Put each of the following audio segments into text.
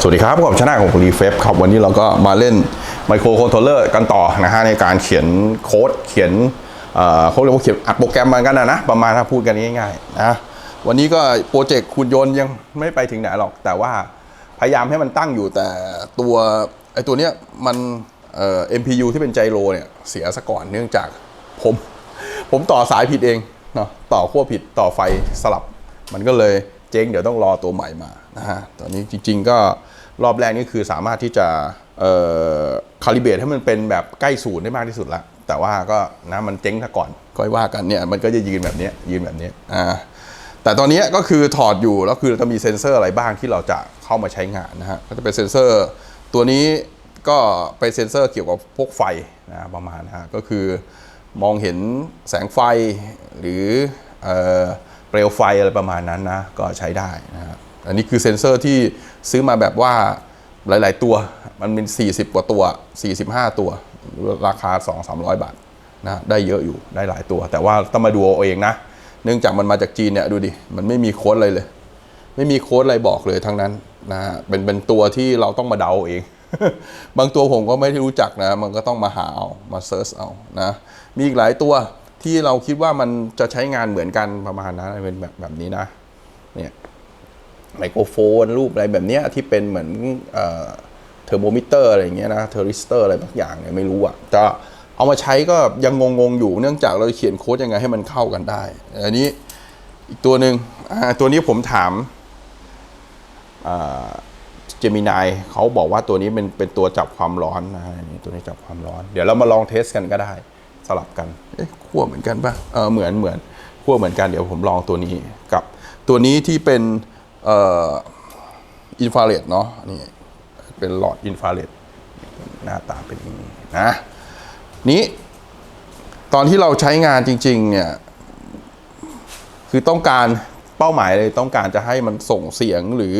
สวัสดีครับผมชนะของรีเฟฟครับ วันนี้เราก็มาเล่นไมโครคอนโทรลเลอร์กันต่อนะฮะในการเขียนโค้ดเขียนเอ่อเขาเรียกว่าเขียนอัดโปรแกรมมันกันนะนะ ประมาณถ้าพูดกันง่ายๆนะวันนี้ก็โปรเจกต์คุณยนต์ยังไม่ไปถึงไหนหรอก แต่ว่าพยายามให้มันตั้งอยู่แต่ตัวไอตัวเนี้ยมันเอ่อ MPU ที่เป็นไจโรเนี่ยเสียซะก่อนเนื่องจากผม ผมต่อสายผิดเองเนาะต่อขั้วผิดต่อไฟสลับมันก็เลย เจ๊งเดี๋ยวต้องรอตัวใหม่มานะฮะตอนนี้จริง ๆ ก็รอบแรกนี่คือสามารถที่จะคาลิเบตให้มันเป็นแบบใกล้ศูนย์ได้มากที่สุดล้วแต่ว่าก็นะมันเจ๊งซะก่อนก็ว่ากันเนี่ยมันก็จะยืนแบบนี้ยืนแบบนี้อ่าแต่ตอนนี้ก็คือถอดอยู่แล้วคือจะมีเซ็นเซอร์อะไรบ้างที่เราจะเข้ามาใช้งานนะฮะก็จะเป็นเซ็นเซอร์ตัวนี้ก็เป็นเซ็นเซอร์เกี่ยวกับพวกไฟนะประมาณนะฮะก็คือมองเห็นแสงไฟหรืออ เปลวไฟอะไรประมาณนั้นนะก็ใช้ได้นะครับอันนี้คือเซ็นเซอร์ที่ซื้อมาแบบว่าหลาย ๆ ตัวมันเป็น 40 กว่าตัว 45 ตัว ราคา 2-300 บาทนะได้เยอะอยู่ได้หลายตัว แต่ว่าต้องมาดูเอาเองนะ เนื่องจากมันมาจากจีนเนี่ยดูดิ มันไม่มีโค้ดอะไรเลย ไม่มีโค้ดอะไรบอกเลยทั้งนั้นนะฮะเป็นเป็นตัวที่เราต้องมาเดาเอง บางตัวผมก็ไม่ได้รู้จักนะ มันก็ต้องมาหาเอามาเซิร์ชเอานะมีอีกหลายตัว ที่เราคิดว่ามันจะใช้งานเหมือนกันประมาณนั้นเป็นแบบแบบนี้นะเนี่ยไมโครโฟน รูปอะไรแบบเนี้ยที่เป็นเหมือนเอ่อเทอร์โมมิเตอร์อะไรอย่างเงี้ยนะเทอริสเตอร์อะไรบางอย่างเนี่ยไม่รู้อะจะเอามาใช้ก็ยังงงๆอยู่เนื่องจากเราเขียนโค้ดยังไงให้มันเข้ากันได้ อันนี้อีกตัวหนึ่งตัวนี้ผมถามเจมินายเขาบอกว่าตัวนี้เป็นเป็นตัวจับความร้อนนะตัวนี้จับความร้อน เดี๋ยวเรามาลองเทสกันก็ได้ สลับกันเอ๊ะขั้วเหมือนกันปะเออเหมือนเหมือนขั้วเหมือนกันเดี๋ยวผมลองตัวนี้กับ ตัวนี้ที่เป็นเอ่ออินฟราเรดเนาะนี่เป็นหลอดอินฟราเรดหน้าตาเป็นอย่างนี้นะนี้ตอนที่เราใช้งานจริง ๆ เนี่ย คือต้องการเป้าหมายเลยต้องการจะให้มันส่งเสียงหรือ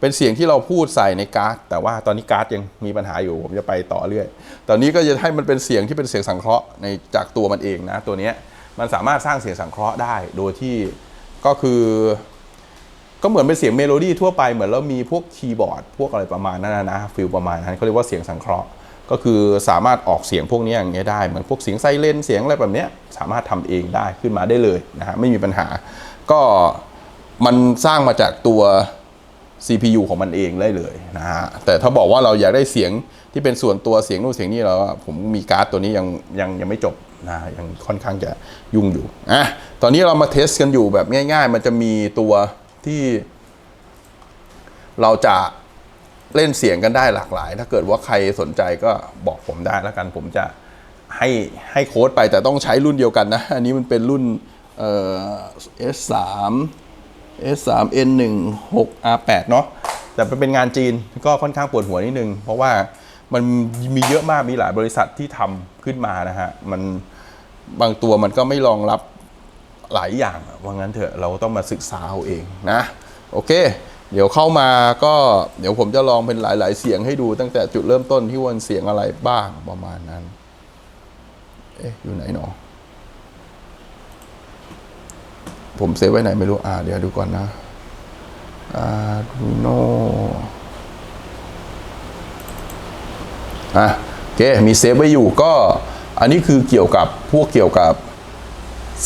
เป็นเสียงที่เราพูดใส่ในการ์ดแต่ว่าตอนนี้การ์ดยังมีปัญหาอยู่ผมจะไปต่อเรื่อยตอนนี้ก็จะให้มันเป็นเสียงที่เป็นเสียงสังเคราะห์ในจากตัวมันเองนะตัวนี้มันสามารถสร้างเสียงสังเคราะห์ได้โดยที่ก็คือ ก็เหมือนเป็นเสียงเมโลดี้ทั่วไปเหมือนเรามีพวกคีย์บอร์ดพวกอะไรประมาณนั้นนะนะฟิลประมาณนั้นเขาเรียกว่าเสียงสังเคราะห์ ก็คือสามารถออกเสียงพวกนี้อย่างเงี้ยได้เหมือนพวกเสียงไซเรนเสียงอะไรแบบเนี้ยสามารถทำเองได้ขึ้นมาได้เลยนะฮะไม่มีปัญหา ก็มันสร้างมาจากตัว CPU ของมันเองได้เลยนะฮะแต่ถ้าบอกว่าเราอยากได้เสียงที่เป็นส่วนตัวเสียงนู่นเสียงนี่แล้วผมมีการ์ดตัวนี้ยังยังยังไม่จบนะยังค่อนข้างจะยุ่งอยู่อะตอนนี้เรามาเทสกันอยู่แบบง่าย ๆ มันจะมีตัวที่เราจะเล่นเสียงกันได้หลากหลาย ถ้าเกิดว่าใครสนใจก็บอกผมได้แล้วกัน ผมจะให้ให้โค้ดไปแต่ต้องใช้รุ่นเดียวกันนะ อันนี้มันเป็นรุ่นเอ่อ S3 S3 N1 6 R8 เนาะแต่มันเป็นงานจีนก็ค่อนข้างปวดหัวนิดนึง เพราะว่ามันมีเยอะมากมีหลายบริษัทที่ทำขึ้นมานะฮะ มันบางตัวมันก็ไม่รองรับหลายอย่างว่างั้นเถอะเราต้องมาศึกษาเอาเองนะ โอเค เดี๋ยวเข้ามาก็เดี๋ยวผมจะลองเป็นหลาย ๆ เสียงให้ดูตั้งแต่จุดเริ่มต้นที่วันเสียงอะไรบ้างประมาณนั้น เอ๊ะอยู่ไหนหนอ ผมเซฟไว้ไหนไม่รู้ อ่า เดี๋ยวดูก่อนนะอาดูโนอะโอเค มีเซฟไว้อยู่ก็ อันนี้คือเกี่ยวกับพวกเกี่ยวกับ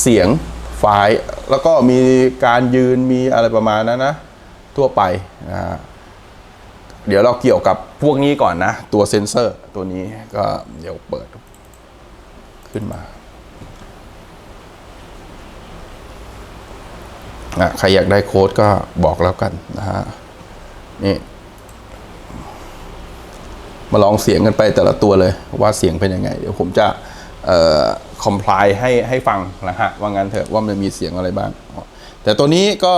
เสียงไฟล์ แล้วก็มีการยืนมีอะไรประมาณนั้นนะ ทั่วไปนะฮะเดี๋ยวเราเกี่ยวกับพวกนี้ก่อนนะ ตัวเซนเซอร์ตัวนี้ก็เดี๋ยวเปิดขึ้นมาอะ ใครอยากได้โค้ดก็บอกแล้วกันนะฮะนี่มาลองเสียงกันไปแต่ละตัวเลยว่าเสียงเป็นยังไง เดี๋ยวผมจะเอ่อคอมพลายให้ให้ฟังนะฮะว่างั้นเถอะว่ามันมีเสียงอะไรบ้าง แต่ตัวนี้ก็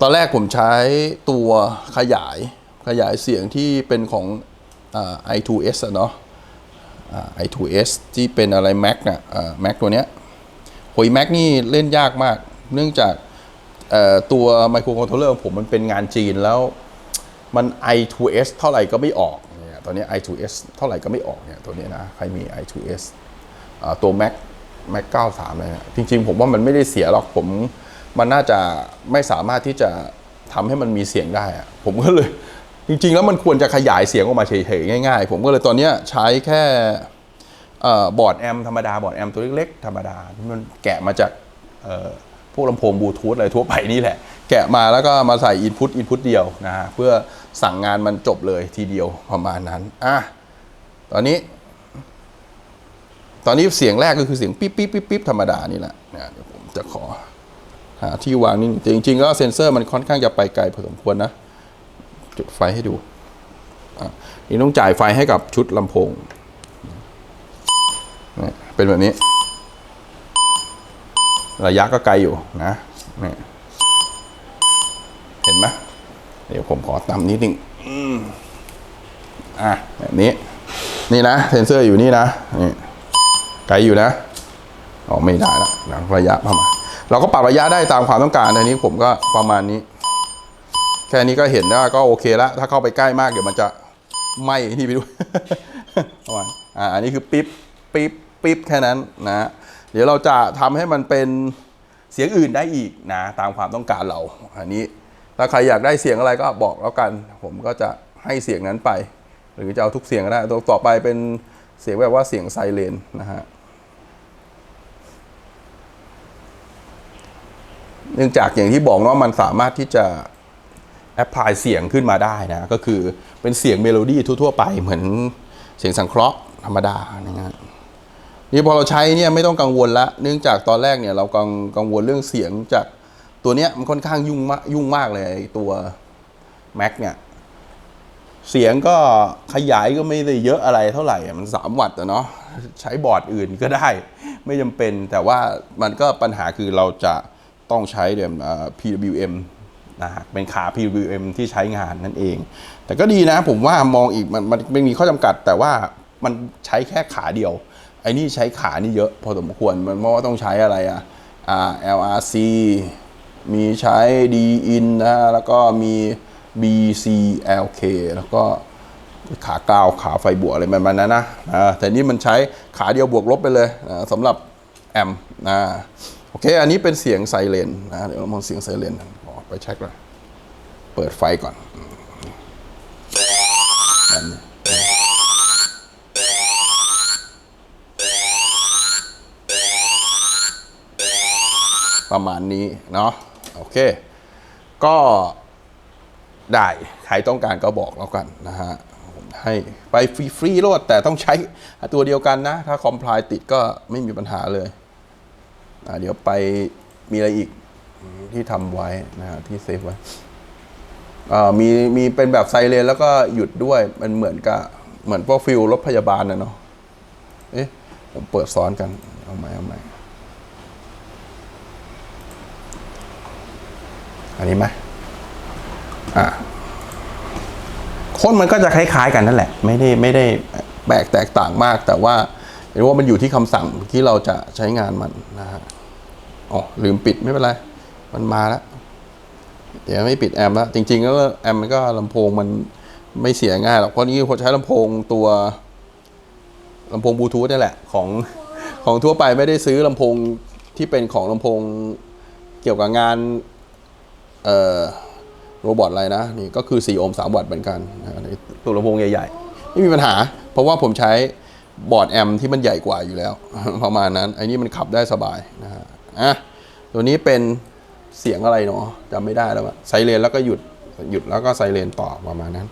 ตอนแรกผมใช้ตัวขยายขยายเสียงที่เป็นของอ i2s อะเนาะ i2s ที่เป็นอะไร Mac น่ะอ่า Mac ตัวเนี้ยโหย Mac นี่เล่นยากมาก เนื่องจากตัวไมโครคอนโทรลเลอร์ผมมันเป็นงานจีนแล้วมัน i2s เท่าไหร่ก็ไม่ออกเนี่ยตอนนี้ i2s เท่าไหร่ก็ไม่ออกเนี่ยตัวนี้นะใครมี i2s ตัว Mac Mac 93เลยนะจริงๆ ผมว่ามันไม่ได้เสียหรอกผมมันน่าจะไม่สามารถที่จะทำให้มันมีเสียงได้อะผมก็เลย จริงๆ แล้วมันควรจะขยายเสียงออกมาเฉยๆ ง่ายๆ ผมก็เลยตอนนี้ใช้แค่อบอร์ดแอมธรรมดาบอร์ดแอมตัวเล็กๆ ธรรมดาที่มันแกะมาจากอ พวกลำโพงบลูทูธอะไรทั่วไปนี่แหละ แกะมาแล้วก็มาใส่อินพุตอินพุตเดียวนะฮะเพื่อสั่งงานมันจบเลยทีเดียวประมาณนั้นอะตอนนี้ ตอนนี้เสียงแรกก็คือเสียงปิ๊บปิ๊บปิ๊บปิ๊บธรรมดานี่แหละนะเดี๋ยวผมจะขอหาที่วางนิดนึงแต่จริงๆแล้วเซ็นเซอร์มันค่อนข้างจะไปไกลพอสมควรนะ จุดไฟให้ดูอะนี่ต้องจ่ายไฟให้กับชุดลำโพงเป็นแบบนี้ ระยะก็ไกลอยู่นะนี่เห็นไหมเดี๋ยวผมขอต่ำนิดนึงอืมอะแบบนี้ นี่นะเซ็นเซอร์อยู่นี่นะนี่ไกลอยู่นะอ๋อไม่ได้ละนะระยะประมาณเราก็ปรับระยะได้ตามความต้องการอันนี้ผมก็ประมาณนี้ แค่นี้ก็เห็นได้ก็โอเคแล้วถ้าเข้าไปใกล้มากเดี๋ยวมันจะไหม้นี่ไปด้วยประมาณอ่าอันนี้คือปิ๊บปิ๊บปิ๊บแค่นั้นนะเดี๋ยวเราจะทำให้มันเป็นเสียงอื่นได้อีกนะตามความต้องการเราอันนี้ถ้าใครอยากได้เสียงอะไรก็บอกแล้วกัน ผมก็จะให้เสียงนั้นไป หรือจะเอาทุกเสียงก็ได้ตัวต่อไปเป็นเสียงแบบว่าเสียงไซเรนนะฮะเนื่องจากอย่างที่บอกว่าะมันสามารถที่จะแอพพลายเสียงขึ้นมาได้นะ ก็คือเป็นเสียงเมโลดี้ทั่วๆไปเหมือนเสียงสังเคราะห์ธรรมดานะฮะ นี่พอเราใช้เนี่ยไม่ต้องกังวลละเนื่องจากตอนแรกเนี่ยเรากังกังวลเรื่องเสียงจากตัวเนี้ยมันค่อนข้างยุ่งมากยุ่งมากเลยตัว Mac เนี่ยเสียงก็ขยายก็ไม่ได้เยอะอะไรเท่าไหร่ มัน 3 วัตต์เนาะใช้บอร์ดอื่นก็ได้ ไม่จำเป็นแต่ว่ามันก็ปัญหาคือเราจะต้องใช้เดี๋ยวเอ่อ PWM นะฮะเป็นขา PWM ที่ใช้งานนั่นเอง แต่ก็ดีนะผมว่ามองอีกมันมันไม่มีข้อจำกัดแต่ว่า มันใช้แค่ขาเดียว ไอ้นี่ใช้ขานี่เยอะพอสมควร มันเพราะว่าต้องใช้อะไรอะอ่า LRC มีใช้ D in นะฮะ แล้วก็มี BCLK แล้วก็ขากาวขาไฟบวกอะไรประมาณนั้นนะอ่าแต่นี่มันใช้ขาเดียวบวกลบไปเลยสำหรับแอมป์นะโอเค อันนี้เป็นเสียงไซเรนนะเดี๋ยวเรามองเสียงไซเรนขอไปเช็คเลยเปิดไฟก่อน ประมาณนี้เนาะโอเค ก็ได้ใครต้องการก็บอกแล้วกันนะฮะให้ไปฟรีๆโลดแต่ต้องใช้ตัวเดียวกันนะ ถ้าคอมพลายติดก็ไม่มีปัญหาเลยเดี๋ยวไปมีอะไรอีกที่ทำไว้นะฮะที่เซฟไว้อ่ามีมีเป็นแบบไซเรนแล้วก็หยุดด้วย มันเหมือนกับเหมือนพวกฟิลรถพยาบาลนะเนาะเอ๊ะผมเปิดซ้อนกัน เอาใหม่เอาใหม่ อันนี้ไหมอะคนมันก็จะคล้ายๆกันนั่นแหละ ไม่ได้ไม่ได้แปลกแตกต่างมาก แต่ว่าเห็นว่ามันอยู่ที่คำสั่งที่เราจะใช้งานมันนะฮะอ๋อลืมปิดไม่เป็นไร มันมาแล้ว เดี๋ยวไม่ปิดแอมแล้ว จริงๆ แล้วแอมมันก็ลำโพงมันไม่เสียง่ายหรอก เพราะนี่คนใช้ลำโพงตัวลำโพงบลูทูธนี่แหละ ของของทั่วไปไม่ได้ซื้อลำโพงที่เป็นของลำโพงเกี่ยวกับงาน โรบอทอะไรนะนี่ก็คือ 4 โอห์ม3วัตต์เหมือนกันนะในตัวลำโพงใหญ่ๆ ไม่มีปัญหา เพราะว่าผมใช้บอร์ดแอมป์ที่มันใหญ่กว่าอยู่แล้ว ประมาณนั้นไอ้นี่มันขับได้สบายนะฮะอะตัวนี้เป็นเสียงอะไรเนาะจำไม่ได้แล้วอะไซเรนแล้วก็หยุดหยุดแล้วก็ไซเรนต่อประมาณนั้น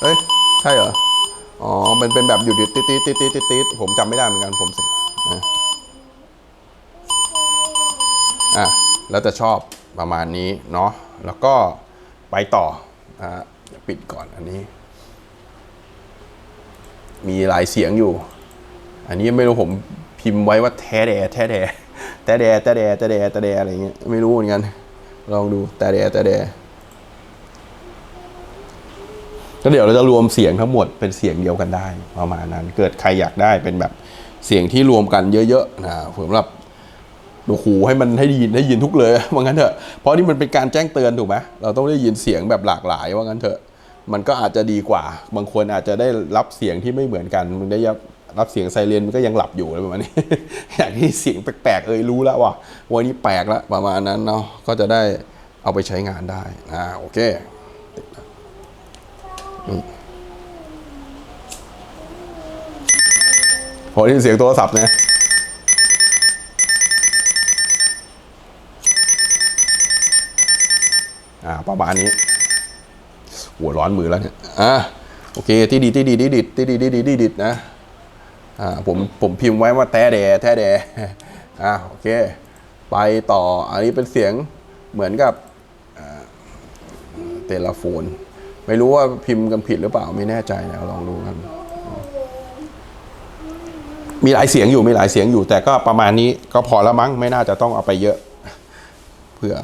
เอ้ยใช่เหรออ๋อมันเป็นแบบหยุดหยุดติดติดติดติดติดติดผมจำไม่ได้เหมือนกันผมเสร็จนะ อะแล้วจะชอบประมาณนี้เนาะแล้วก็ไปต่ออะปิดก่อนอันนี้ มีหลายเสียงอยู่ อันนี้ไม่รู้ผมพิมพ์ไว้ว่าแท้แดแท้แดแท้แดแท้แดแท้แดแท้แดอะไรเงี้ยไม่รู้เหมือนกัน ลองดูแท้แดแท้แดก็เดี๋ยวเราจะรวมเสียงทั้งหมดเป็นเสียงเดียวกันได้ประมาณนั้น เกิดใครอยากได้เป็นแบบเสียงที่รวมกันเยอะๆนะสำหรับ โอ้โหให้มันให้ได้ยินได้ยินทุกเลยว่างั้นเถอะเพราะนี่มันเป็นการแจ้งเตือนถูกไหมเราต้องได้ยินเสียงแบบหลากหลายว่างั้นเถอะมันก็อาจจะดีกว่า บางคนอาจจะได้รับเสียงที่ไม่เหมือนกันมึงได้รับเสียงไซเรนมันก็ยังหลับอยู่อะไรประมาณนี้ อยากที่เสียงแปลกๆเอยรู้แล้วว่าวันนี้แปลกแล้วประมาณนั้นเนาะก็จะได้เอาไปใช้งานได้อ่าโอเคติดแล้วอืมโหนี่เสียงโทรศัพท์เนี่ย อ่าประมาณนี้หัวร้อนมือแล้วเนี่ยอะโอเคที่ดีที่ดีที่ดิดที่ดีที่ดีที่ดิดนะอ่าผมผมพิมพ์ไว้ว่าแท้แดแท้แดอะโอเค ไปต่ออันนี้เป็นเสียงเหมือนกับอ่าเทลโฟน ไม่รู้ว่าพิมพ์กันผิดหรือเปล่าไม่แน่ใจนะลองดูกันมีหลายเสียงอยู่มีหลายเสียงอยู่ แต่ก็ประมาณนี้ก็พอแล้วมั้งไม่น่าจะต้องเอาไปเยอะเพื่อ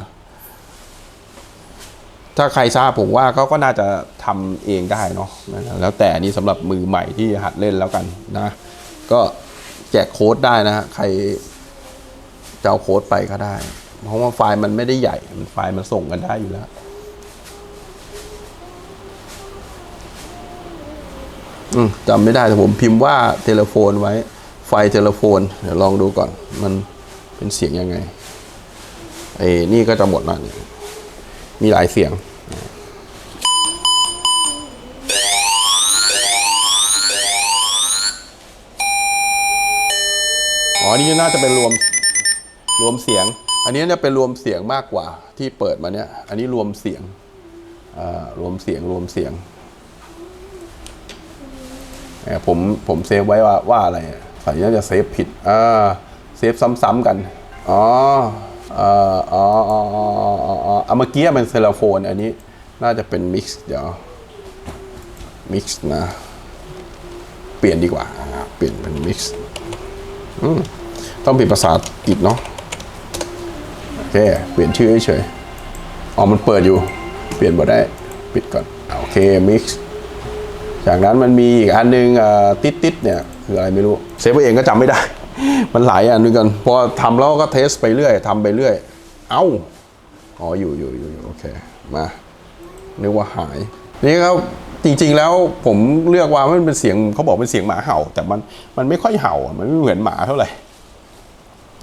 ถ้าใครทราบผมว่าเขาก็น่าจะทำเองได้เนาะแล้วแต่นี่สำหรับมือใหม่ที่หัดเล่นแล้วกันนะ ก็แจกโค้ดได้นะฮะใครจะเอาโค้ดไปก็ได้ เพราะว่าไฟล์มันไม่ได้ใหญ่มันไฟล์มันส่งกันได้อยู่แล้วจำไม่ได้แต่ผมพิมพ์ว่าเทเลโฟนไว้ ไฟเทเลโฟน เดี๋ยวลองดูก่อน มันเป็นเสียงยังไงไอ้นี่ก็จะหมดแล้วเนี่ย มีหลายเสียง อ๋อนี่น่าจะเป็นรวมรวมเสียง อันนี้เนี่ยเป็นรวมเสียงมากกว่าที่เปิดมาเนี่ย อันนี้รวมเสียงอ่ารวมเสียงรวมเสียง ผมผมเซฟไว้ว่าว่าอะไรอะใส่น่าจะเซฟผิดอ่าเซฟซ้ำๆกัน อ๋อ อ่ออ๋ออ๋ออ๋ออ๋ออ๋ออ๋อเมื่อกี้เป็นเซลโฟน อันนี้น่าจะเป็นมิกซ์เดี๋ยวมิกซ์นะ เปลี่ยนดีกว่า เปลี่ยนเป็นมิกซ์ต้องเป็นภาษาอังกเนาะโอเค เปลี่ยนชื่อเฉยๆอ๋อมันเปิดอยู่ เปลี่ยนบ่ได้ปิดก่อนโอเคมิกซ์จากนั้นมันมีอีกอันหนึงอ่าติดติดเนี่ย คืออะไรไม่รู้ เซฟไว้เองก็จำไม่ได้ มันหลายอันด้วยกัน พอทำแล้วก็เทสไปเรื่อยทำไปเรื่อย เอ้า อ๋ออยู่อยู่อยู่โอเค มานึกว่าหาย นี่ครับจริง ๆ แล้วผมเลือกว่ามันเป็นเสียงเขาบอกเป็นเสียงหมาเห่า แต่มันมันไม่ค่อยเห่ามันไม่เหมือนหมาเท่าไหร่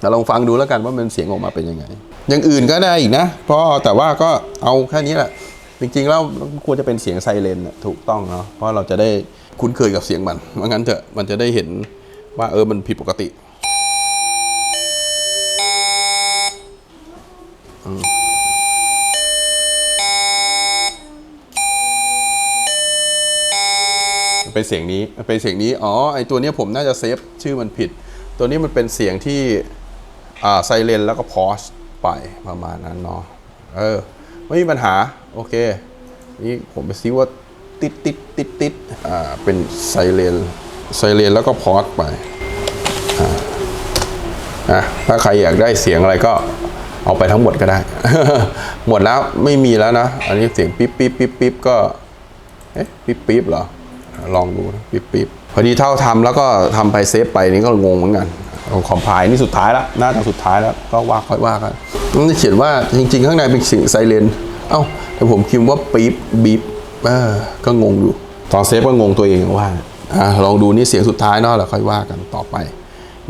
แต่ลองฟังดูแล้วกันว่ามันเสียงออกมาเป็นยังไง อย่างอื่นก็ได้อีกนะ เพราะแต่ว่าก็เอาแค่นี้แหละ จริง ๆ แล้วควรจะเป็นเสียงไซเรนถูกต้องเนาะเพราะเราจะได้คุ้นเคยกับเสียงมันว่างั้นเถอะมันจะได้เห็นว่าเออมันผิดปกติ มันเป็นเสียงนี้มันเป็นเสียงนี้ อ๋อ ไอตัวนี้ผมน่าจะเซฟชื่อมันผิด ตัวนี้มันเป็นเสียงที่ อ่าไซเรนแล้วก็พอสไปประมาณนั้นเนาะ เออ ไม่มีปัญหา โอเค นี่ผมไปซิว่าติดติดติดติดอ่า เป็นไซเรนไซเรนแล้วก็พอสไป อ่าอะถ้าใครอยากได้เสียงอะไรก็ เอาไปทั้งหมดก็ได้ หมดแล้วไม่มีแล้วนะ อันนี้เสียงปิ๊บปิ๊บปิ๊บปิ๊บก็ เอ๊ะปิ๊บปิ๊บเหรอ ลองดูนะปิ๊บปิ๊บพอดีเท่าทำแล้วก็ทำไปเซฟไปนี่ก็งงเหมือนกันเอาคอมไพล์นี่สุดท้ายแล้วน่าจะสุดท้ายแล้วก็ว่าค่อยว่ากันมันจะเขียนว่าจริง ๆ ข้างในเป็นเสียงไซเรนเอ้าแต่ผมพิมพ์ว่าปิ๊บปิ๊บเออก็งงอยู่ ตอนเซฟก็งงตัวเองว่าอะลองดูนี่เสียงสุดท้ายเนาะแล้วค่อยว่ากันต่อไป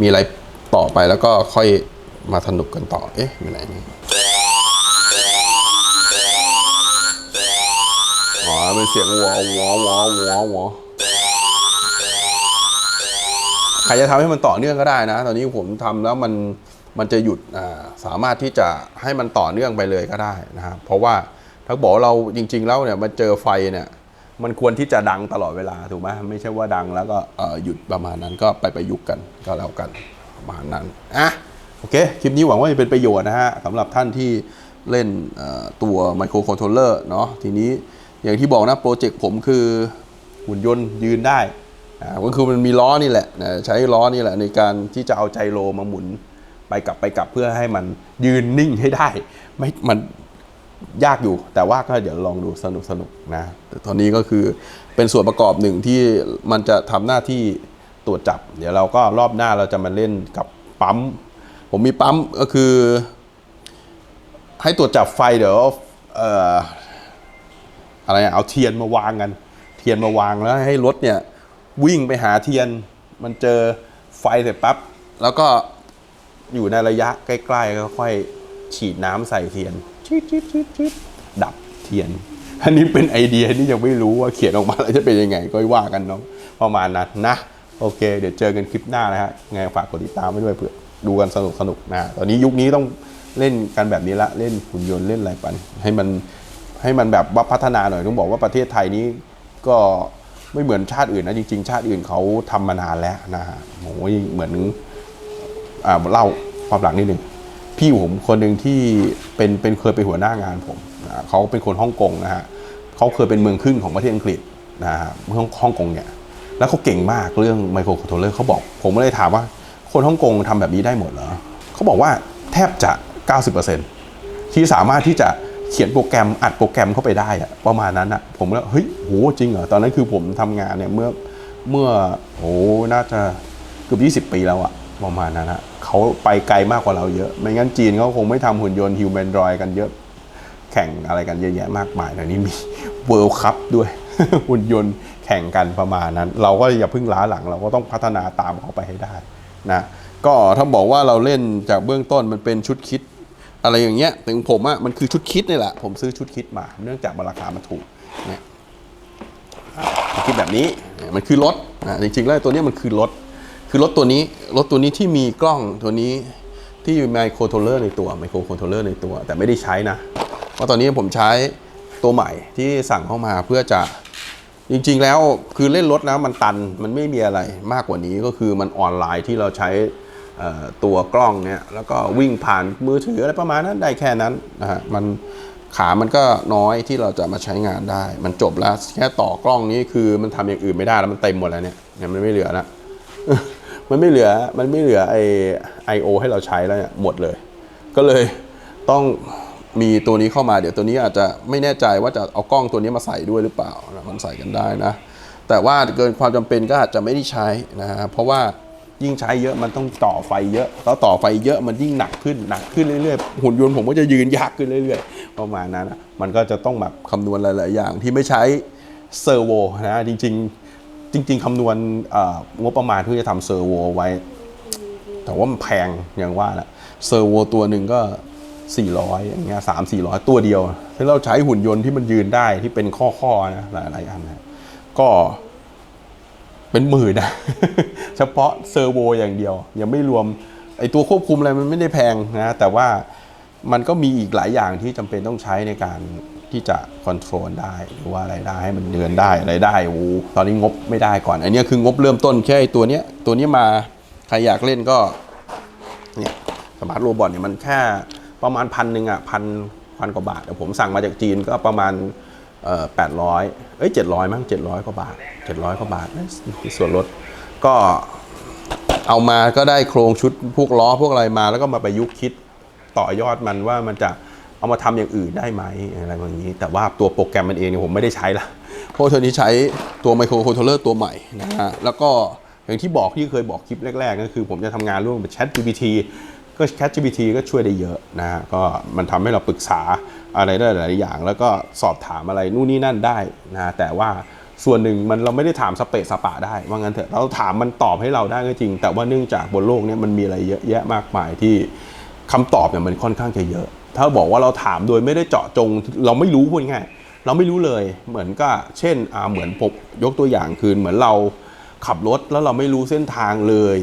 มีอะไรต่อไปแล้วก็ค่อย มาสนุกกันต่อ เอ๊ะอยู่ไหนนี่อ๋อเป็นเสียงวอวอวอวอวอใครจะทำให้มันต่อเนื่องก็ได้นะ ตอนนี้ผมทำแล้วมันมันจะหยุดสามารถที่จะให้มันต่อเนื่องไปเลยก็ได้นะครับ เพราะว่าถ้าบอกเราจริง ๆ แล้วเนี่ยมันเจอไฟเนี่ยมันควรที่จะดังตลอดเวลาถูกไหมไม่ใช่ว่าดังแล้วก็หยุดประมาณนั้นก็ไปประยุกต์กันก็แล้วกันประมาณนั้นอะ โอเค คลิปนี้หวังว่าจะเป็นประโยชน์นะฮะสำหรับท่านที่เล่นตัวไมโครคอนโทรลเลอร์เนาะทีนี้อย่างที่บอกนะโปรเจกต์ผมคือหุ่นยนต์ยืนได้อ่าก็คือมันมีล้อนี่แหละนะใช้ล้อนี่แหละในการที่จะเอาไจโรมาหมุนไปกลับไปกลับเพื่อให้มันยืนนิ่งให้ได้ ไม่มันยากอยู่ แต่ว่าก็เดี๋ยวลองดูสนุกสนุกนะแต่ตอนนี้ก็คือเป็นส่วนประกอบหนึ่งที่มันจะทำหน้าที่ตรวจจับ เดี๋ยวเราก็รอบหน้าเราจะมาเล่นกับปั๊ม ผมมีปั๊มก็คือ ให้ตรวจจับไฟเดี๋ยวเอ่ออะไรเอาเทียนมาวางกัน เทียนมาวางแล้วให้รถเนี่ย วิ่งไปหาเทียน มันเจอไฟเสร็จปั๊บแล้วก็อยู่ในระยะใกล้ๆก็ค่อยฉีดน้ำใส่เทียนชืดชืดชืดชืดดับเทียน อันนี้เป็นไอเดียที่ยังไม่รู้ว่าเขียนออกมาแล้วจะเป็นยังไงก็ว่ากันเนาะประมาณนั้นนะ โอเค เดี๋ยวเจอกันคลิปหน้านะฮะไงฝากกดติดตามไว้ด้วยเผื่อ ดูกันสนุกสนุกนะตอนนี้ยุคนี้ต้องเล่นกันแบบนี้ละเล่นหุ่นยนต์เล่นอะไรปันให้มันให้มันแบบว่าพัฒนาหน่อยต้องบอกว่าประเทศไทยนี้ก็ไม่เหมือนชาติอื่นนะจริง ๆ ชาติอื่นเขาทำมานานแล้วนะฮะโอ้ยเหมือนอ่าเล่าความหลังนิดหนึ่งพี่ผมคนหนึ่งที่เป็นเป็นเคยเป็นหัวหน้างานผมนะเขาเป็นคนฮ่องกงนะฮะเขาเคยเป็นเมืองขึ้นของประเทศอังกฤษนะฮะเมืองฮ่องกงเนี่ยแล้วเขาเก่งมากเรื่องไมโครคอนโทรลเลอร์เขาบอก ผมก็เลยถามว่า คนฮ่องกงทำแบบนี้ได้หมดเหรอเขาบอกว่าแทบจะ 90%ที่สามารถที่จะเขียนโปรแกรมอัดโปรแกรมเข้าไปได้อะประมาณนั้นอะผมก็เฮ้ยโหจริงเหรอตอนนั้นคือผมทำงานเนี่ยเมื่อเมื่อโอ้น่าจะเกือบ20 ปีแล้วอะประมาณนั้นอะเขาไปไกลมากกว่าเราเยอะ ไม่งั้นจีนเขาคงไม่ทำหุ่นยนต์ฮิวแมนดรอยกันเยอะ แข่งอะไรกันเยอะแยะมากมายแต่นี้มีเวิลด์คัพด้วยหุ่นยนต์แข่งกันประมาณนั้น เราก็อย่าเพิ่งล้าหลังเราก็ต้องพัฒนาตามเขาไปให้ได้ นะก็ถ้าบอกว่าเราเล่นจากเบื้องต้นมันเป็นชุดคิด อะไรอย่างเงี้ยถึงผมอะมันคือชุดคิดนี่แหละ ผมซื้อชุดคิดมา เนื่องจากมันราคามันถูกเนี่ยคิดแบบนี้มันคือรถอ่าจริงๆแล้วตัวนี้มันคือรถคือรถตัวนี้รถตัวนี้ที่มีกล้องตัวนี้ที่มีไมโครโทรเลอร์ในตัวไมโครโครโทรเลอร์ในตัว แต่ไม่ได้ใช้นะเพราะตอนนี้ผมใช้ตัวใหม่ที่สั่งเข้ามาเพื่อจะ จริงๆแล้วคือเล่นรถนะมันตันมันไม่มีอะไรมากกว่านี้ก็คือมันออนไลน์ที่เราใช้ตัวกล้องเนี่ยแล้วก็วิ่งผ่านมือถืออะไรประมาณนั้นได้แค่นั้นนะฮะมันขามันก็น้อยที่เราจะมาใช้งานได้ มันจบแล้วแค่ต่อกล้องนี้คือมันทำอย่างอื่นไม่ได้แล้วมันเต็มหมดแล้วเนี่ยเนี่ยมันไม่เหลือแล้วมันไม่เหลือมันไม่เหลือไอไอโอให้เราใช้แล้วเนี่ยหมดเลย ก็เลยต้อง มีตัวนี้เข้ามาเดี๋ยวตัวนี้อาจจะไม่แน่ใจว่าจะเอากล้องตัวนี้มาใส่ด้วยหรือเปล่านะมันใส่กันได้นะ แต่ว่าเกินความจำเป็นก็อาจจะไม่ได้ใช้นะฮะเพราะว่ายิ่งใช้เยอะมันต้องต่อไฟเยอะแล้วต่อไฟเยอะมันยิ่งหนักขึ้นหนักขึ้นเรื่อยๆหุ่นยนต์ผมก็จะยืนยากขึ้นเรื่อยๆประมาณนั้นนะมันก็จะต้องแบบคำนวณหลายๆ อย่างที่ไม่ใช้เซอร์โวนะจริงๆจริง ๆคำนวณงบประมาณเพื่อจะทำเซอร์โวไว้ แต่ว่ามันแพงอย่างว่าแหละเซอร์โวตัวหนึ่งก็ 400อย่างเงี้ยสามสี่ร้อยตัวเดียวถ้าเราใช้หุ่นยนต์ที่มันยืนได้ที่เป็นข้อๆนะหลายๆอันนะก็เป็นหมื่นนะ เฉพาะเซอร์โวอย่างเดียว ยังไม่รวมไอตัวควบคุมอะไรมันไม่ได้แพงนะแต่ว่ามันก็มีอีกหลายอย่างที่จำเป็นต้องใช้ในการที่จะคอนโทรลได้หรือว่าอะไรได้ให้มันเดินได้อะไรได้โอ้ตอนนี้งบไม่ได้ก่อน อันนี้คืองบเริ่มต้นแค่ตัวเนี้ยตัวนี้มาใครอยากเล่นก็เนี่ยสมาร์ทโรบอทเนี่ยมันแค่ ประมาณพันหนึ่งอะพันพันกว่าบาทแต่ผมสั่งมาจากจีนก็ประมาณแปดร้อยเอ้ยเจ็ดร้อยมั้งเจ็ดร้อยกว่าบาทเจ็ดร้อยกว่าบาทนะส่วนลดก็เอามาก็ได้โครงชุดพวกล้อพวกอะไรมาแล้วก็มาประยุกต์คิดต่อยอดมันว่ามันจะเอามาทำอย่างอื่นได้ไหมอะไรแบบนี้ แต่ว่าตัวโปรแกรมมันเองเนี่ยผมไม่ได้ใช้ละเพราะตัวนี้ใช้ตัวไมโครคอนโทรลเลอร์ตัวใหม่นะฮะแล้วก็อย่างที่บอกที่เคยบอกคลิปแรกๆก็คือผมจะทำงานร่วมกับ Chat GPT ก็ Chat GPT ก็ช่วยได้เยอะนะฮะก็มันทำให้เราปรึกษาอะไรได้หลายอย่าง แล้วก็สอบถามอะไรนู่นนี่นั่นได้นะแต่ว่าส่วนหนึ่งมันเราไม่ได้ถามสเปซสปะได้ ว่างั้นเถอะเราถามมันตอบให้เราได้ก็จริง แต่ว่าเนื่องจากบนโลกนี้มันมีอะไรเยอะแยะมากมายที่คำตอบเนี่ยมันค่อนข้างจะเยอะ ถ้าบอกว่าเราถามโดยไม่ได้เจาะจง เราไม่รู้พูดง่ายเราไม่รู้เลยเหมือนก็เช่นอ่าเหมือนผมยกตัวอย่างคือเหมือนเรา ขับรถแล้วเราไม่รู้เส้นทางเลย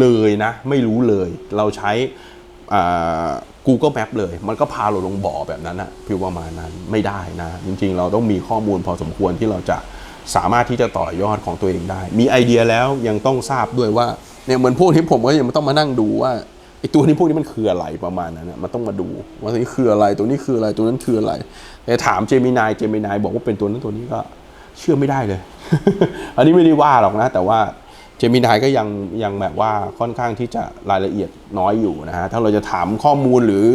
เลยนะ ไม่รู้เลย เราใช้ Google Map เลย มันก็พาเราลงบ่อแบบนั้นอะพิวประมาณนั้นไม่ได้นะ จริงๆ เราต้องมีข้อมูลพอสมควรที่เราจะสามารถที่จะต่อยอดของตัวเองได้ มีไอเดียแล้วยังต้องทราบด้วยว่าเนี่ยเหมือนพวกที่ผมก็ยังต้องมานั่งดูว่าไอตัวนี้พวกนี้มันคืออะไรประมาณนั้นนะมันต้องมาดู ว่าตัวนี้คืออะไรตัวนี้คืออะไรตัวนั้นคืออะไรแต่ถามเจมินายเจมินายบอกว่าเป็นตัวนั้นตัวนี้ก็เชื่อไม่ได้เลย อันนี้ไม่ได้ว่าหรอกนะ แต่ว่าเจมินายก็ยังยังแบบว่าค่อนข้างที่จะรายละเอียดน้อยอยู่นะฮะ ถ้าเราจะถามข้อมูลหรือ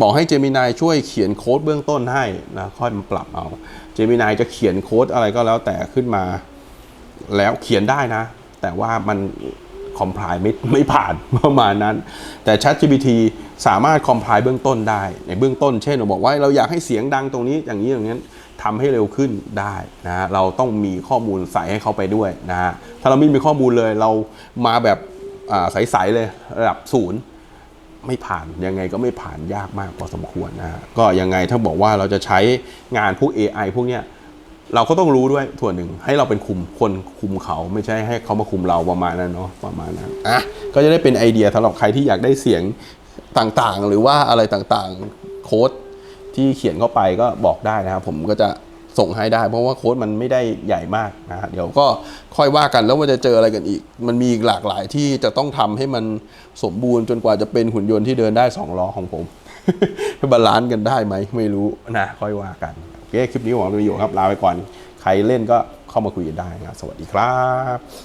บอกให้เจมินายช่วยเขียนโค้ดเบื้องต้นให้นะค่อยมาปรับเอา เจมินายจะเขียนโค้ดอะไรก็แล้วแต่ขึ้นมา แล้วเขียนได้นะ แต่ว่ามันคอม p l y ไม่ไม่ผ่านประมาณนั้น แต่ ChatGPT สามารถคอม p l y เบื้องต้นได้ในเบื้องต้น เช่นเราบอกว่าเราอยากให้เสียงดังตรงนี้อย่างนี้อย่างนี้ ทำให้เร็วขึ้นได้นะเราต้องมีข้อมูลใส่ให้เขาไปด้วยนะฮะถ้าเราไม่มีข้อมูลเลยเรามาแบบใสๆเลยระดับศูนย์ไม่ผ่านยังไงก็ไม่ผ่านยากมากพอสมควรนะฮะก็ยังไงถ้าบอกว่าเราจะใช้งานพวก AI พวกเนี้ยเราก็ต้องรู้ด้วยส่วนหนึ่งให้เราเป็นคุมคนคุมเขาไม่ใช่ให้เขามาคุมเราประมาณนั้นเนาะประมาณนั้นอะก็จะได้เป็นไอเดียสำหรับใครที่อยากได้เสียงต่างๆ หรือว่าอะไรต่างๆ โค้ด ที่เขียนเข้าไปก็บอกได้นะครับผมก็จะส่งให้ได้ เพราะว่าโค้ดมันไม่ได้ใหญ่มากนะฮะเดี๋ยวก็ค่อยว่ากันแล้วว่าจะเจออะไรกันอีก มันมีอีกหลากหลายที่จะต้องทำให้มันสมบูรณ์จนกว่าจะเป็นหุ่นยนต์ที่เดินได้สองล้อของผมบาลานซ์กันได้ไหมไม่รู้นะค่อยว่ากันโอเคคลิปนี้หวังเป็นประโยชน์ครับลาไปก่อน ใครเล่นก็เข้ามาคุยกันได้นะครับสวัสดีครับ